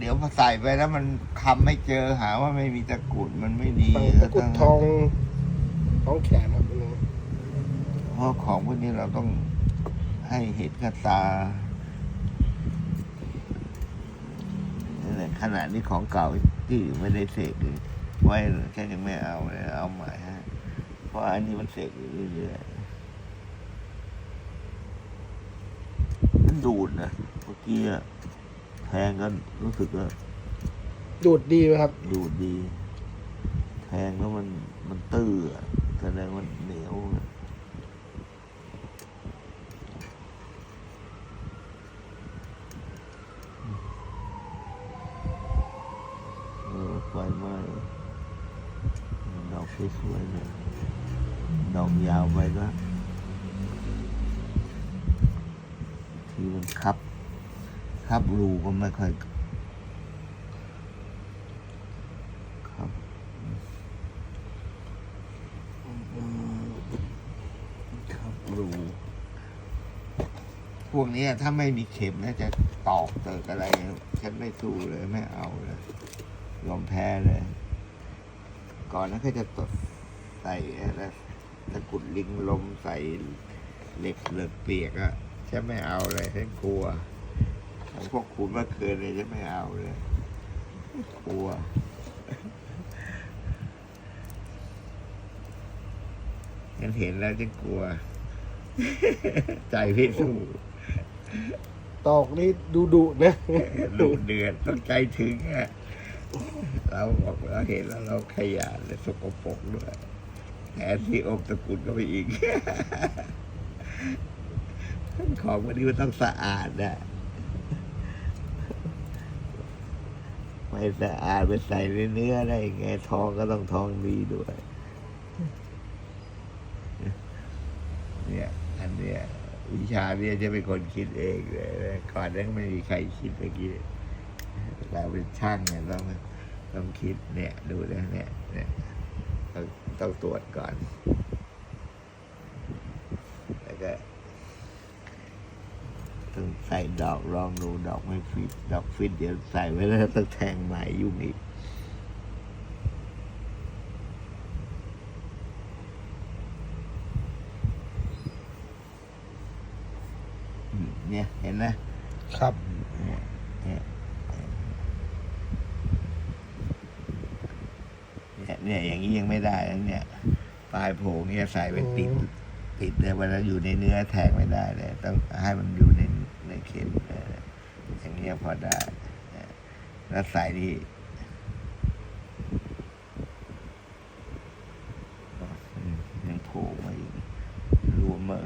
เดี๋ยวพอใส่ไปแล้วมันคำไม่เจอหาว่าไม่มีตะกรุดมันไม่ดีฝั่งตะกรุดทองท้องแขนครับคุณลุงเพราะของพวกนี้เราต้องให้เห็นกับตานี่นแหละขนาดนี้ของเก่าที่ไม่ได้เสกเลยไว้แค่ยังไม่เอาเลยเอาใหม่ฮะเพราะอันนี้มันเสกอยู่เรื่อยๆมันดูดนะเมื่อกี้อะ แทงก็รู้สึกว่าดูดดีไหมครับ ดูดดี แทงแล้วมันมันตื้ออะแสดงว่าเหนียวอะเออไฟไหม้ดอกสวยๆเนี่ยดอกยาวไปก็ทีมันคับ ครับรูก็ไม่ค่อยครับครับรูพวกนี้ถ้าไม่มีเข็มนะจะตอกเติกอะไร ฉันไม่สู้เลยไม่เอาเลยยอมแพ้เลย ก่อนนั้นก็จะตดใส่อะไรตะกุดลิงลมใส่เหล็กเหลือกเปียกอะฉันไม่เอาเลยฉันกลัว พวกคุณเมื่อคืนเลยฉันไม่เอาเลยกลัวฉันเห็นแล้วฉันกลัว ใจพี่สู้ตอกนี่ดูดุนะดูเดือดต้องใจถึงอะเราบอกเราเห็นแล้วเราขยะและสกปรกด้วยแถมที่อมตะกรุดก็ไปอีก ของวันนี้มันต้องสะอาดนะ ไม่สะอาดไปใส่ในเนื้อได้ไงทองก็ต้องทองดีด้วย เนี่ย อันเนี้ยวิชาเนี่ยจะเป็นคนคิดเองเลยก่อนนั้นไม่มีใครคิดเมื่อกี้เราเป็นช่างเนี่ยต้องต้องคิดเนี่ยดูนะเนี่ยเนี่ยต้องต้องตรวจก่อนแล้วก็ ต้องใส่ดอกลองดูดอกไม่ฟิตดอกฟิตเดี๋ยวใส่ไว้แล้วต้องแทงใหม่ยุ่งอีกอืมเนี่ยเห็นไหมครับเนี่ยเนี่ยเนี่ยเนี่ยอย่างนี้ยังไม่ได้แล้วเนี่ย ปลายโผงเนี่ยใส่ไปติดอืมติดเลยเวลาอยู่ในเนื้อแทงไม่ได้เลยต้องให้มันอยู่ใน ในเข็มอย่างเงี้ยพอได้แล้วใส่นี่ยังโผล่มาอีกรวมมา